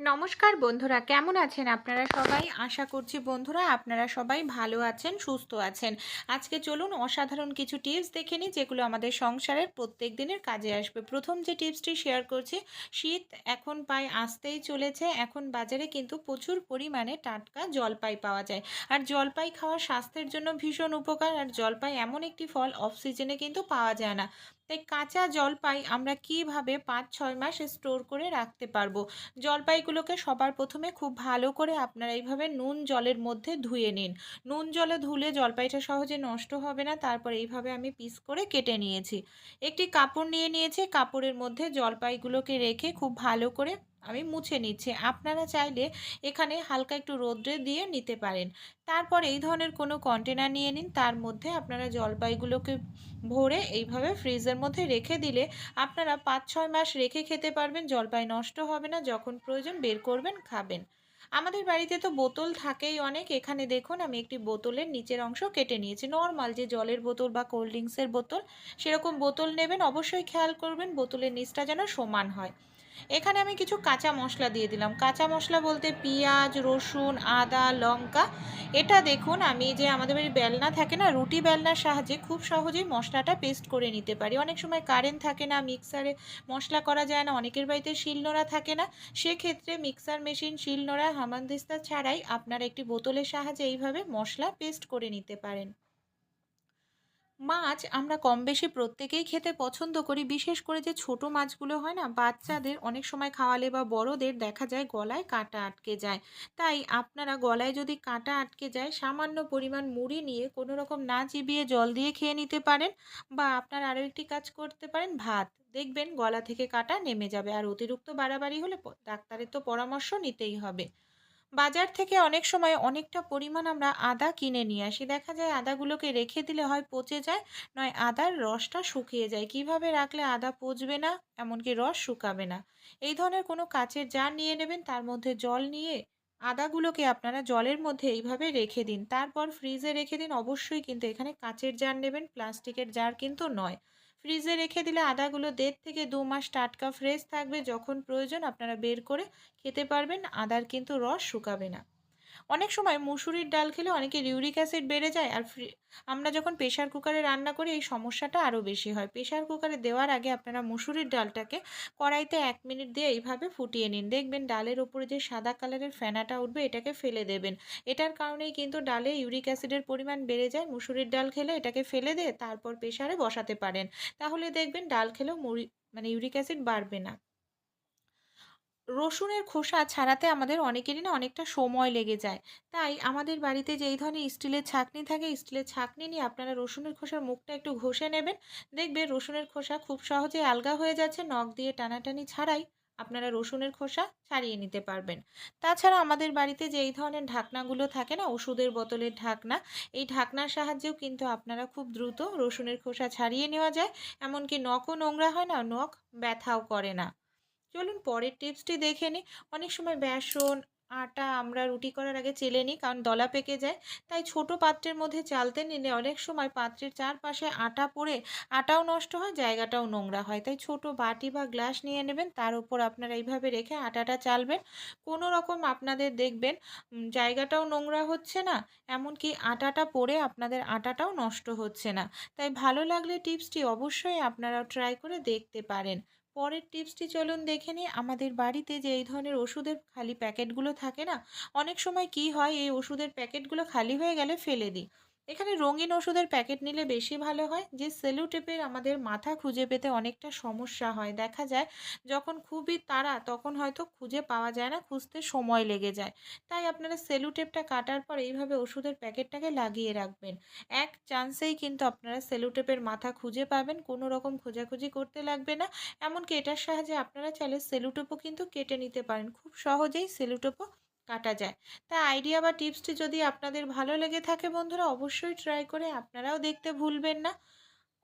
নমস্কার বন্ধুরা, কেমন আছেন আপনারা সবাই? আশা করছি বন্ধুরা আপনারা সবাই ভালো আছেন, সুস্থ আছেন। আজকে চলুন অসাধারণ কিছু টিপস দেখে নিই, যেগুলো আমাদের সংসারের প্রত্যেক দিনের কাজে আসবে। প্রথম যে টিপসটি শেয়ার করছি, শীত এখন প্রায় আসতেই চলেছে, এখন বাজারে কিন্তু প্রচুর পরিমাণে টাটকা জলপাই পাওয়া যায়। আর জলপাই খাওয়া স্বাস্থ্যের জন্য ভীষণ উপকার, আর জলপাই এমন একটি ফল অফ সিজনে কিন্তু পাওয়া যায় না। তাই কাঁচা জলপাই আমরা কীভাবে পাঁচ ছয় মাস স্টোর করে রাখতে পারব? জলপাইগুলোকে সবার প্রথমে খুব ভালো করে আপনারা এইভাবে নুন জলের মধ্যে ধুয়ে নিন। নুন জলে ধুলে জলপাইটা সহজে নষ্ট হবে না, তারপর এইভাবে আমি পিস করে কেটে নিয়েছি। একটি কাপড় নিয়ে নিয়েছি, কাপড়ের মধ্যে জলপাইগুলোকে রেখে খুব ভালো করে আমি মুছে নিচ্ছি। আপনারা চাইলে এখানে হালকা একটু রোদ্রে দিয়ে নিতে পারেন। তারপর এই ধরনের কোনো কন্টেনার নিয়ে নিন। তার মধ্যে আপনারা জলপাইগুলোকে ভরে এইভাবে ফ্রিজের মধ্যে রেখে দিলে আপনারা পাঁচ ছয় মাস রেখে খেতে পারবেন। জলপাই নষ্ট হবে না। যখন প্রয়োজন বের করবেন, খাবেন। আমাদের বাড়িতে তো বোতল থাকেই অনেক। এখানে দেখুন, আমি একটি বোতলের নিচের অংশ কেটে নিয়েছি। নর্মাল যে জলের বোতল বা কোল্ড ড্রিঙ্কসের বোতল, সেরকম বোতল নেবেন। অবশ্যই খেয়াল করবেন, বোতলের নিচটা যেন সমান হয়। এখানে আমি কিছু কাঁচা মশলা দিয়ে দিলাম। কাঁচা মশলা বলতে পেঁয়াজ, রসুন, আদা, লঙ্কা। এটা দেখুন, আমি যে আমাদের বাড়ি বেলনা থাকে না, রুটি বেলনার সাহায্যে খুব সহজেই মশলাটা পেস্ট করে নিতে পারি। অনেক সময় কারেন্ট থাকে না মিক্সারে মশলা করা যায় না, অনেকের বাড়িতে শিলনোড়া থাকে না। সেক্ষেত্রে মিক্সার মেশিন শিলনোড়া হামানদিস্তা ছাড়াই আপনারা একটি বোতলের সাহায্যে এইভাবে মশলা পেস্ট করে নিতে পারেন। মাছ আমরা কম বেশি প্রত্যেকেই খেতে পছন্দ করি, বিশেষ করে যে ছোট মাছগুলো হয় না, বাচ্চাদের অনেক সময় খাওয়ালে বা বড়দের দেখা যায় গলায় কাঁটা আটকে যায়। তাই আপনারা গলায় যদি কাঁটা আটকে যায়, সামান্য পরিমাণ মুড়ি নিয়ে কোনো রকম না চিবিয়ে জল দিয়ে খেয়ে নিতে পারেন বা আপনারা আরও একটি কাজ করতে পারেন, ভাত। দেখবেন গলা থেকে কাঁটা নেমে যাবে, আর অতিরিক্ত বাড়াবাড়ি হলে ডাক্তারের তো পরামর্শ নিতেই হবে। বাজার থেকে অনেক সময় অনেকটা পরিমাণ আমরা আদা কিনে নিয়ে আসি। দেখা যায় আদাগুলোকে রেখে দিলে হয় পচে যায়, নয় আদার রসটা শুকিয়ে যায়। কীভাবে রাখলে আদা পচবে না, এমনকি রস শুকাবে না? এই ধরনের কোনো কাচের জার নিয়ে নেবেন, তার মধ্যে জল নিয়ে আদাগুলোকে আপনারা জলের মধ্যে এইভাবে রেখে দিন। তারপর ফ্রিজে রেখে দিন। অবশ্যই কিন্তু এখানে কাচের জার নেবেন, প্লাস্টিকের জার কিন্তু নয়। ফ্রিজে রেখে দিলে আদাগুলো দেড় থেকে দু মাস টাটকা ফ্রেশ থাকবে। যখন প্রয়োজন আপনারা বের করে খেতে পারবেন, আদার কিন্তু রস শুকাবে না। অনেক সময় মুসুরির ডাল খেলে অনেকে ইউরিক অ্যাসিড বেড়ে যায় আর আমরা যখন প্রেশার কুকারে রান্না করি, এই সমস্যাটা আরও বেশি হয়। প্রেশার কুকারে দেওয়ার আগে আপনারা মুসুরির ডালটাকে কড়াইতে এক মিনিট দিয়ে এইভাবে ফুটিয়ে নিন। দেখবেন ডালের ওপরে যে সাদা কালারের ফেনাটা উঠবে, এটাকে ফেলে দেবেন। এটার কারণেই কিন্তু ডালে ইউরিক অ্যাসিডের পরিমাণ বেড়ে যায়। মুসুরির ডাল খেলে এটাকে ফেলে দিয়ে তারপর প্রেশারে বসাতে পারেন। তাহলে দেখবেন ডাল খেলেও মুড়ি মানে ইউরিক অ্যাসিড বাড়বে না। রসুনের খোসা ছাড়াতে আমাদের অনেকেরই না অনেকটা সময় লেগে যায়। তাই আমাদের বাড়িতে যেই ধরনের স্টিলের ছাঁকনি থাকে, স্টিলের ছাঁকনি নিয়ে আপনারা রসুনের খোসার মুখটা একটু ঘষে নেবেন। দেখবে রসুনের খোসা খুব সহজে আলগা হয়ে যাচ্ছে, নখ দিয়ে টানাটানি ছাড়াই আপনারা রসুনের খোসা ছাড়িয়ে নিতে পারবেন। তাছাড়া আমাদের বাড়িতে যে এই ধরনের ঢাকনাগুলো থাকে না, ওষুধের বোতলের ঢাকনা, এই ঢাকনার সাহায্যেও কিন্তু আপনারা খুব দ্রুত রসুনের খোসা ছাড়িয়ে নেওয়া যায়। এমনকি নখও নোংরা হয় না, নখ ব্যথাও করে না। চলুন পরের টিপসটি দেখে নিই। অনেক সময় বেসন, আটা আমরা রুটি করার আগে চেলে নিই, কারণ দলা পেকে যায়। তাই ছোট পাত্রের মধ্যে চালতে নিলে অনেক সময় পাত্রের চারপাশে আটা পড়ে, আটাও নষ্ট হয়, জায়গাটাও নোংরা হয়। তাই ছোট বাটি বা গ্লাস নিয়ে নেবেন, তার উপর আপনারা এইভাবে রেখে আটাটা চালবেন। কোনো রকম আপনাদের দেখবেন জায়গাটাও নোংরা হচ্ছে না, এমনকি আটাটা পড়ে আপনাদের আটাটাও নষ্ট হচ্ছে না। তাই ভালো লাগলে টিপসটি অবশ্যই আপনারাও ট্রাই করে দেখতে পারেন। পরের টিপসটি চলুন দেখে নিই। আমাদের বাড়িতে যে এই ধরনের ওষুধের খালি প্যাকেটগুলো থাকে না, অনেক সময় কি হয়, এই ওষুধের প্যাকেটগুলো খালি হয়ে গেলে ফেলে দিই। এখানে রঙিন ওষুধের প্যাকেট নিলে বেশি ভালো হয়, যে সেলুটেপের আমাদের মাথা খুঁজে পেতে অনেকটা সমস্যা হয়। দেখা যায় যখন খুবই তাড়া তখন হয়তো খুঁজে পাওয়া যায় না, খুঁজতে সময় লেগে যায়। তাই আপনারা সেলুটেপটা কাটার পর এইভাবে ওষুধের প্যাকেটটাকে লাগিয়ে রাখবেন। এক চান্সেই কিন্তু আপনারা সেলুটেপের মাথা খুঁজে পাবেন, কোনো রকম খোঁজাখুঁজি করতে লাগবে না। এমনকি এটার সাহায্যে আপনারা চাইলে সেলুটেপও কিন্তু কেটে নিতে পারেন। খুব সহজেই সেলুটেপও কাটা যায়। তা আইডিয়া বা টিপসটি যদি আপনাদের ভালো লেগে থাকে বন্ধুরা, অবশ্যই ট্রাই করে আপনারাও দেখতে ভুলবেন না।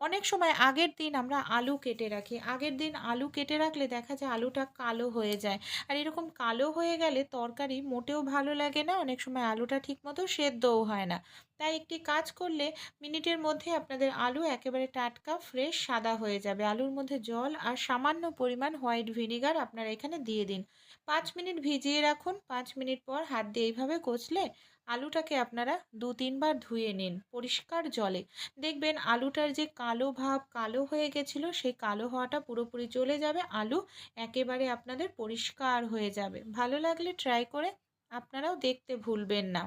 অনেক সময় আগের দিন আমরা আলু কেটে রাখি। আগের দিন আলু কেটে রাখলে দেখা যায় আলুটা কালো হয়ে যায়। আর এরকম কালো হয়ে গেলে তরকারি মোটেও ভালো লাগে না, অনেক সময় আলুটা ঠিকমতো সেদ্ধও হয় না। তাই একটি কাজ করলে মিনিটের মধ্যে আপনাদের আলু একেবারে টাটকা, ফ্রেশ, সাদা হয়ে যাবে। আলুর মধ্যে জল আর সামান্য পরিমাণ হোয়াইট ভিনিগার আপনারা এখানে দিয়ে দিন। পাঁচ মিনিট ভিজিয়ে রাখুন। পাঁচ মিনিট পর হাত দিয়ে এইভাবে কচলে আলুটাকে আপনারা দু তিনবার ধুয়ে নিন পরিষ্কার জলে। দেখবেন আলুটার যে কালো ভাব কালো হয়ে গেছিল, সেই কালো হওয়াটা পুরোপুরি চলে যাবে, আলু একেবারে আপনাদের পরিষ্কার হয়ে যাবে। ভালো লাগলে ট্রাই করে, আপনারাও দেখতে ভুলবেন না।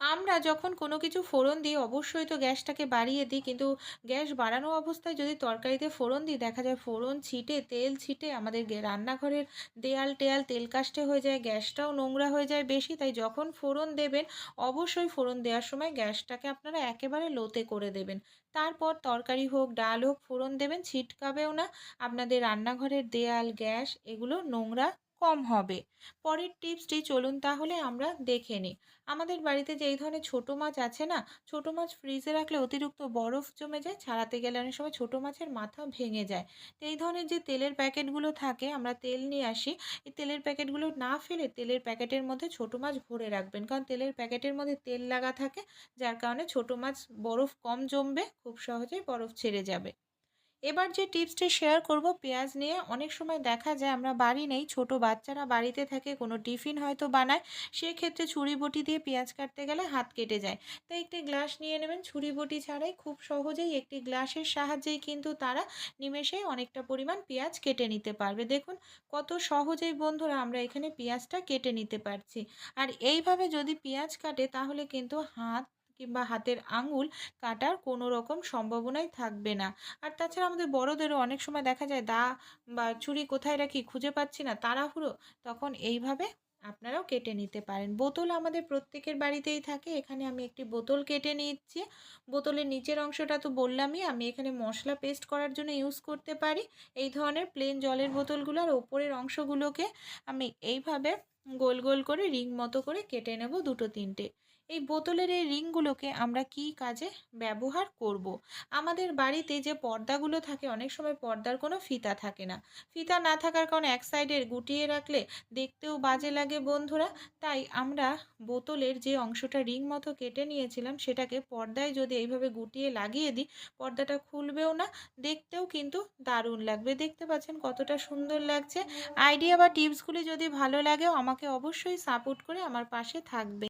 আমরা যখন কোনো কিছু ফোড়ন দিই, অবশ্যই তো গ্যাসটাকে বাড়িয়ে দিই। কিন্তু গ্যাস বাড়ানো অবস্থায় যদি তরকারিতে ফোড়ন দিই, দেখা যায় ফোড়ন ছিটে, তেল ছিটে, আমাদের রান্নাঘরের দেয়াল টেয়াল তেল কাস্টে হয়ে যায়, গ্যাসটাও নোংরা হয়ে যায় বেশি। তাই যখন ফোড়ন দেবেন, অবশ্যই ফোড়ন দেওয়ার সময় গ্যাসটাকে আপনারা একেবারে লোতে করে দেবেন। তারপর তরকারি হোক, ডাল হোক, ফোড়ন দেবেন, ছিটকাবেও না। আপনাদের রান্নাঘরের দেয়াল, গ্যাস, এগুলো নোংরা কম হবে। পরের টিপসটি চলুন তাহলে আমরা দেখে নিই। আমাদের বাড়িতে যেই ধরনের ছোটো মাছ আছে না, ছোটো মাছ ফ্রিজে রাখলে অতিরিক্ত বরফ জমে যায়, ছাড়াতে গেলে অনেক সময় ছোটো মাছের মাথা ভেঙে যায়। তো এই ধরনের যে তেলের প্যাকেটগুলো থাকে, আমরা তেল নিয়ে আসি। এই তেলের প্যাকেটগুলো না ফেলে তেলের প্যাকেটের মধ্যে ছোটো মাছ ভরে রাখবেন। কারণ তেলের প্যাকেটের মধ্যে তেল লাগা থাকে, যার কারণে ছোটো মাছ বরফ কম জমবে, খুব সহজেই বরফ ছেড়ে যাবে। এবার যে টিপসটি শেয়ার করব, পেঁয়াজ নিয়ে অনেক সময় দেখা যায় আমরা বাড়ি নেই, ছোট বাচ্চারা বাড়িতে থাকে, কোনো টিফিন হয়তো বানায়, সেক্ষেত্রে ছুরি বটি দিয়ে পেঁয়াজ কাটতে গেলে হাত কেটে যায়। তাই একটি গ্লাস নিয়ে নেবেন, ছুরি বটি ছাড়াই খুব সহজেই একটি গ্লাসের সাহায্যেই কিন্তু তারা নিমেষেই অনেকটা পরিমাণ পেঁয়াজ কেটে নিতে পারবে। দেখুন কত সহজেই বন্ধুরা আমরা এখানে পেঁয়াজটা কেটে নিতে পারছি। আর এইভাবে যদি পেঁয়াজ কাটে তাহলে কিন্তু হাত কিংবা হাতের আঙুল কাটার কোনো রকম সম্ভাবনাই থাকবে না। আর তাছাড়া আমাদের বড়দেরও অনেক সময় দেখা যায় দা বা ছুরি কোথায় রাখি খুঁজে পাচ্ছি না, তাড়াহুড়ো, তখন এইভাবে আপনারাও কেটে নিতে পারেন। বোতল আমাদের প্রত্যেকের বাড়িতেই থাকে, এখানে আমি একটি বোতল কেটে নিচ্ছি। বোতলের নিচের অংশটা তো বললামই, আমি এখানে মশলা পেস্ট করার জন্য ইউজ করতে পারি। এই ধরনের প্লেন জলের বোতলগুলো আর ওপরের অংশগুলোকে আমি এইভাবে গোল গোল করে রিং মতো করে কেটে নেব দুটো তিনটে। এই বোতলের এই রিংগুলোকে আমরা কি কাজে ব্যবহার করব। আমাদের বাড়িতে যে পর্দাগুলো থাকে, অনেক সময় পর্দার কোনো ফিতা থাকে না। ফিতা না থাকার কারণে এক সাইডের গুটিয়ে রাখলে দেখতেও বাজে লাগে বন্ধুরা। তাই আমরা বোতলের যে অংশটা রিং মতো কেটে নিয়েছিলাম, সেটাকে পর্দায় যদি এইভাবে গুটিয়ে লাগিয়ে দিই, পর্দাটা খুলবেও না, দেখতেও কিন্তু দারুণ লাগবে। দেখতে পাচ্ছেন কতটা সুন্দর লাগছে। আইডিয়া বা টিপসগুলি যদি ভালো লাগেও আমাকে অবশ্যই সাপোর্ট করে আমার পাশে থাকবে।